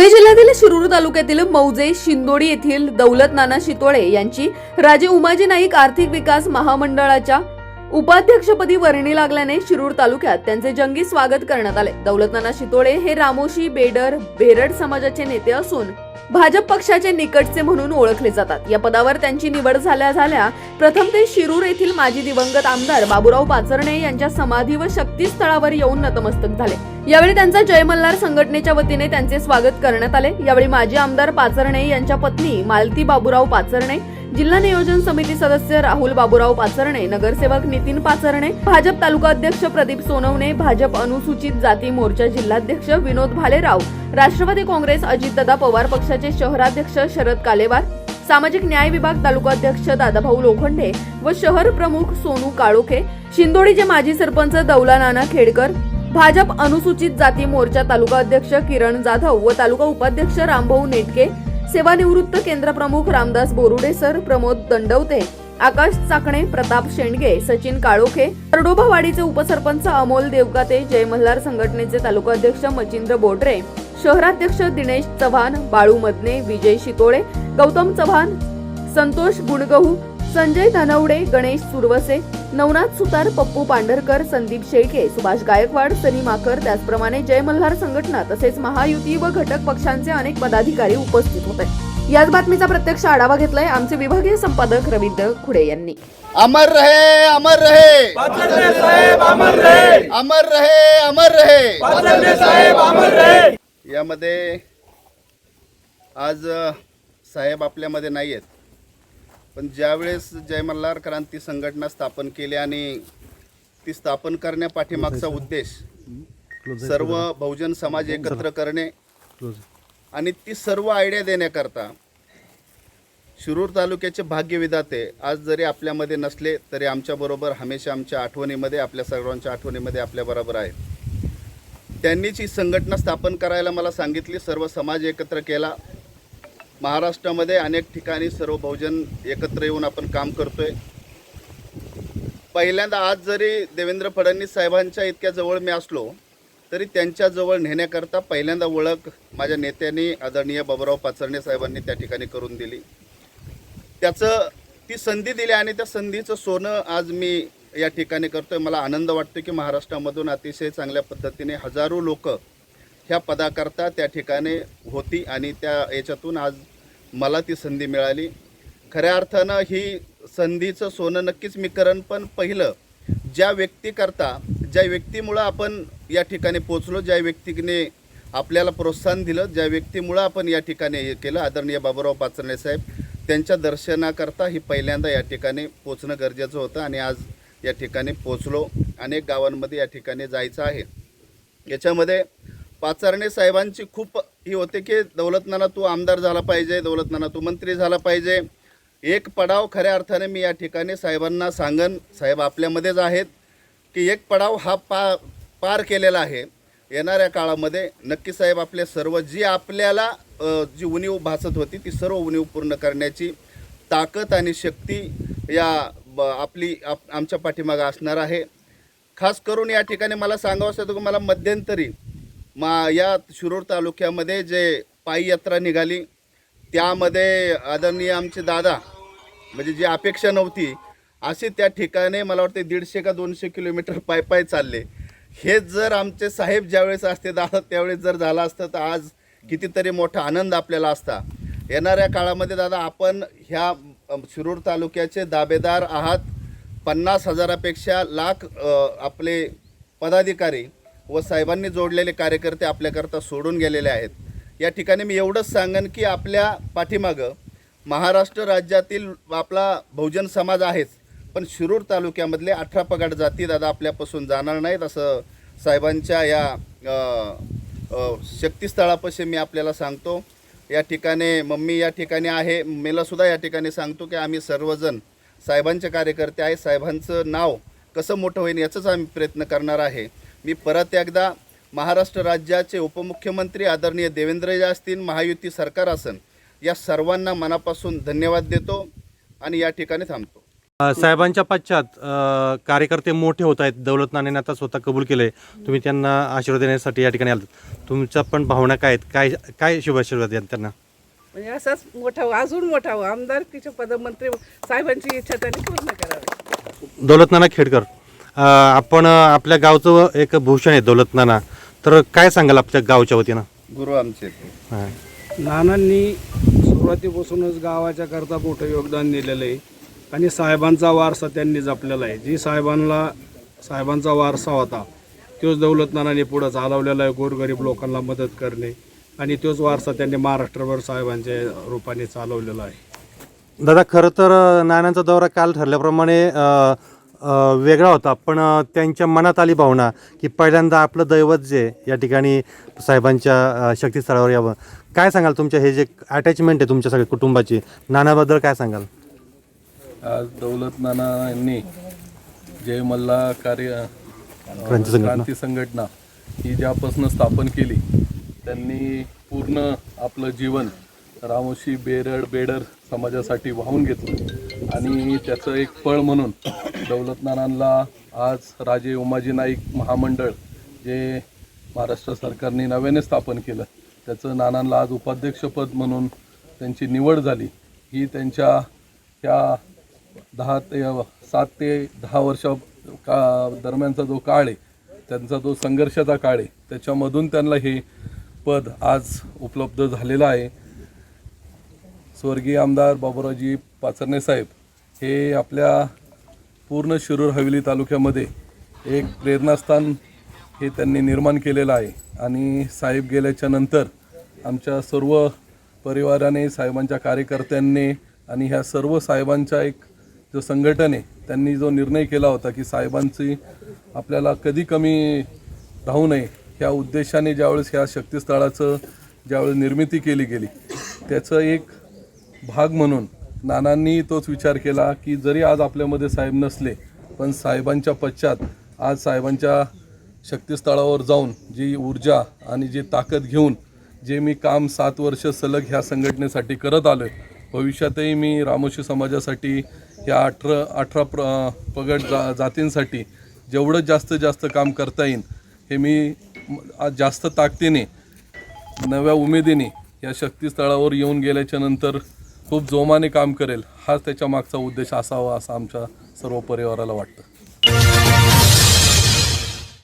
पुणे जिल्ह्यातील शिरूर तालुक्यातील मौजे शिंदोडी येथील दौलत नाना शितोळे यांची राजे उमाजी नाईक आर्थिक विकास महामंडळाच्या उपाध्यक्षपदी वर्णी लागल्याने शिरूर तालुक्यात त्यांचे जंगी स्वागत करण्यात आले. दौलतनाना शितोळे हे रामोशी बेडर बेरड समाजाचे नेते असून भाजप पक्षाचे निकटचे म्हणून ओळखले जातात. या पदावर त्यांची निवड झाल्या झाल्या प्रथम ते शिरूर येथील माजी दिवंगत आमदार बाबूराव पाचरणे यांच्या समाधी व शक्तीस्थळावर येऊन नतमस्तक झाले. यावेळी त्यांचा जय मल्हार संघटनेच्या वतीने त्यांचे स्वागत करण्यात आले. यावेळी माजी आमदार पाचरणे यांच्या पत्नी मालती बाबूराव पाचरणे जिल्हा नियोजन समिती सदस्य राहुल बाबूराव पाचरणे नगरसेवक नितीन पाचरणे भाजप तालुका अध्यक्ष प्रदीप सोनवणे भाजप अनुसूचित जाती मोर्चा जिल्हाध्यक्ष विनोद भालेराव राष्ट्रवादी काँग्रेस अजितदादा पवार पक्षाचे शहराध्यक्ष शरद कालेवार सामाजिक न्याय विभाग तालुका अध्यक्ष दादाभाऊ लोखंडे व शहर प्रमुख सोनू काळोखे शिंदोडीचे माजी सरपंच दौला नाना खेडकर भाजप अनुसूचित जाती मोर्चा तालुका अध्यक्ष किरण जाधव व तालुका उपाध्यक्ष रामभाऊ नेटके सेवानिवृत्त केंद्र प्रमुख रामदास बोरुडे सर प्रमोद दंडवते आकाश चाकणे प्रताप शेंडगे सचिन काळोखे तरडोबावाडीचे उपसरपंच अमोल देवकाते जय मल्हार संघटनेचे तालुका अध्यक्ष मचिंद्र बोडरे शहराध्यक्ष दिनेश चव्हाण बाळू मदने विजय शितोळे गौतम चव्हाण संतोष गुणगहू संजय धनवडे गणेश सुरवसे नवनाथ सुतार पप्पू पांढरकर संदीप शेळके सुभाष गायकवाड सनी माकर त्याचप्रमाणे जय मल्हार संघटना तसेच महायुती व घटक पक्षांचे अनेक पदाधिकारी उपस्थित होते. याच बातमीचा प्रत्यक्ष आढावा घेतलाय आमचे विभागीय संपादक रवींद्र खुडे यांनी. अमर रहे अमर रहे. साहेब अमर रहे. अमर रहे अमर रहे. साहेब अमर रहे. यामध्ये आज साहेब आपल्यामध्ये नाही आहेत पण ज्यावेळेस जय मल्हार क्रांती संघटना स्थापन केली आणि ती स्थापन करण्यापाठीमागचा उद्देश सर्व बहुजन समाज एकत्र करणे आणि ती सर्व आयडिया देण्याकरता शिरूर तालुक्याचे भाग्यविधाते आज जरी आपल्यामध्ये नसले तरी आमच्याबरोबर हमेशा आमच्या आठवणीमध्ये आपल्या सर्वांच्या आठवणीमध्ये आपल्याबरोबर आहेत. त्यांनीच ही संघटना स्थापन करायला मला सांगितली सर्व समाज एकत्र केला. महाराष्ट्रामध्ये अनेक ठिकाणी सर्व बहुजन एकत्र येऊन आपण काम करतोय. पहिल्यांदा आज जरी देवेंद्र फडणवीस साहेबांच्या इतक्या जवळ मी असलो तरी त्यांच्याजवळ नेण्याकरता पहिल्यांदा ओळख माझ्या नेत्यांनी आदरणीय बाबूराव पाचरणे साहेबांनी त्या ठिकाणी करून दिली. त्याचं ती संधी दिली आणि त्या संधीचं सोनं आज मी या ठिकाणी करतोय. मला आनंद वाटतो की महाराष्ट्रामधून अतिशय चांगल्या पद्धतीने हजारो लोकं ह्या पदाकरता त्या ठिकाणी होती आणि त्या याच्यातून आज मला ती संधी मिळाली. खऱ्या अर्थानं ही संधीचं सोनं नक्कीच मी करण पण पहिलं ज्या व्यक्तीकरता ज्या व्यक्तीमुळं आपण या ठिकाणी पोचलो ज्या व्यक्तीने आपल्याला प्रोत्साहन दिलं ज्या व्यक्तीमुळं आपण या ठिकाणी हे केलं आदरणीय बाबूराव पाचरणे साहेब त्यांच्या दर्शनाकरता ही पहिल्यांदा या ठिकाणी पोचणं गरजेचं होतं आणि आज या ठिकाणी पोचलो. अनेक गावांमध्ये या ठिकाणी जायचं आहे. याच्यामध्ये पाचारणे साहेबांची खूप ही होते की दौलतनाना तू आमदार झाला पाहिजे दौलतनाना तू मंत्री झाला पाहिजे. एक पडाव खऱ्या अर्थाने मी या ठिकाणी साहेबांना सांगन साहेब आपल्यामध्येच आहेत की एक पडाव हा पा पार केलेला आहे. येणाऱ्या काळामध्ये नक्की साहेब आपले सर्व जी आपल्याला जी उणीव भासत होती ती सर्व उणीव पूर्ण करण्याची ताकद आणि शक्ती या ब- आपली आप आमच्या पाठीमागं असणार आहे. खास करून या ठिकाणी मला सांगावं असं की मला मध्यंतरी मा या शिरूर तालुक्यामध्ये जे पायी यात्रा निघाली त्यामध्ये आदरणीय आमचे दादा म्हणजे जी अपेक्षा नव्हती असे त्या ठिकाणी मला वाटते दीडशे का दोनशे किलोमीटर पाय पाय चालले. हेच जर आमचे साहेब ज्यावेळेस असते दादा त्यावेळेस जर झालं असतं तर आज कितीतरी मोठा आनंद आपल्याला असता. येणाऱ्या काळामध्ये दादा आपण ह्या शिरूर तालुक्याचे दाबेदार आहात. पन्नास हजारापेक्षा लाख आपले पदाधिकारी व साहेबांनी जोडलेले कार्यकर्ते आपल्याकरता सोडून गेलेले आहेत. या ठिकाणी मी एवढंच सांगेन की आपल्या पाठीमागं महाराष्ट्र राज्यातील आपला बहुजन समाज आहेच पण शिरूर तालुक्यामधले अठरा पगाड जाती दादा आपल्यापासून जाणार नाहीत असं साहेबांच्या या शक्तिस्थळापाशी शक्तीस्थळापाशी मी आपल्याला सांगतो. या ठिकाणी मम्मी या ठिकाणी आहे मेलासुद्धा या ठिकाणी सांगतो की आम्ही सर्वजण साहेबांचे कार्यकर्ते आहे साहेबांचं नाव कसं मोठं होईल याचाच आम्ही प्रयत्न करणार आहे. मी परत एकदा महाराष्ट्र राज्याचे उपमुख्यमंत्री आदरणीय देवेंद्रजी असतील महायुती सरकार असन या सर्वांना मनापासून धन्यवाद देतो आणि या ठिकाणी थांबतो. साहेबांच्या पश्चात कार्यकर्ते मोठे होत आहेत. दौलत नाणेने आता स्वतः कबूल केले. तुम्ही त्यांना आशीर्वाद देण्यासाठी या ठिकाणी आलात. तुमच्या पण भावना काय आहेत? काय काय शुभाशीर्वाद द्याल त्यांना? म्हणजे असाच मोठा अजून मोठा आमदारकीचे पदमंत्री साहेबांची इच्छा त्यांनी पूर्ण करावी. दौलत नाना खेडकर. आपण आपल्या गावचं एक भूषण आहे दौलत नाना. तर काय सांगाल आपल्या गावच्या वतीनं? गुरु आमचे. हां. नानांनी सुरुवातीपासूनच गावाच्या करता मोठं योगदान दिलेलं आहे. आणि साहेबांचा वारसा त्यांनी जपलेला आहे. जी साहेबांना साहेबांचा वारसा होता तोच दौलत नानांनी पुढं चालवलेला आहे गोरगरीब लोकांना मदत करणे. आणि तोच वारसा त्यांनी महाराष्ट्रभर साहेबांच्या रूपाने चालवलेला आहे. दादा खरं तर नानांचा दौरा काल ठरल्याप्रमाणे अ, वेगळा होता. पण त्यांच्या मनात आली भावना की पहिल्यांदा आपलं दैवत जे या ठिकाणी साहेबांच्या शक्तीस्थळावर यावं. काय सांगाल तुमच्या हे जे अटॅचमेंट आहे तुमच्या सगळ्या कुटुंबाची? नानाबद्दल काय सांगाल? आज दौलत नाना यांनी जय मल्ला कार्य. क्रांती संघटना. ही ज्यापासून स्थापन केली त्यांनी पूर्ण आपलं जीवन रामोशी बेरड बेडर समाजासाठी वाहून घेतलं. आणि त्याचं एक फळ म्हणून दौलत आज राजे उमाजी नाईक महामंडळ जे महाराष्ट्र सरकारने नव्याने स्थापन केलं त्याचं नानांना आज उपाध्यक्षपद म्हणून त्यांची निवड झाली. ही त्यांच्या ह्या दहा ते सात ते दहा वर्षा का दरम्यानचा जो काळ आहे त्यांचा जो संघर्षाचा काळ आहे त्याच्यामधून त्यांना हे पद आज उपलब्ध झालेलं आहे. स्वर्गीय आमदार बाबुरावजी पाचरणे साहेब हे आपल्या पूर्ण शिरूर हवेली तालुक्यामध्ये एक प्रेरणास्थान हे त्यांनी निर्माण केलेलं आहे. आणि साहेब गेल्याच्यानंतर आमच्या सर्व परिवाराने साहेबांच्या कार्यकर्त्यांनी आणि ह्या सर्व साहेबांच्या एक जो संघटन आहे त्यांनी जो निर्णय केला होता की साहेबांची आपल्याला कधी कमी राहू नये ह्या उद्देशाने ज्यावेळेस ह्या शक्तीस्थळाचं ज्यावेळेस निर्मिती केली गेली त्याचं एक भाग म्हणून नानांनी तोच विचार केला की जरी आज आपल्यामध्ये साहेब नसले पण साहेबांच्या पश्चात आज साहेबांच्या शक्तीस्थळावर जाऊन जी ऊर्जा आणि जी ताकद घेऊन जे मी काम सात वर्ष सलग ह्या संघटनेसाठी करत आलो आहे भविष्यातही मी रामोशी समाजासाठी ह्या अठरा अठरा प्र पगड जा जातींसाठी जेवढं जास्त जास्त काम करता येईल हे मी आज जास्त ताकदीने नव्या उमेदीने या शक्तीस्थळावर येऊन गेल्याच्यानंतर खूप जोमाने काम करेल. हाच त्याच्या मागचा उद्देश असावा असं आमच्या सर्व परिवाराला वाटतं.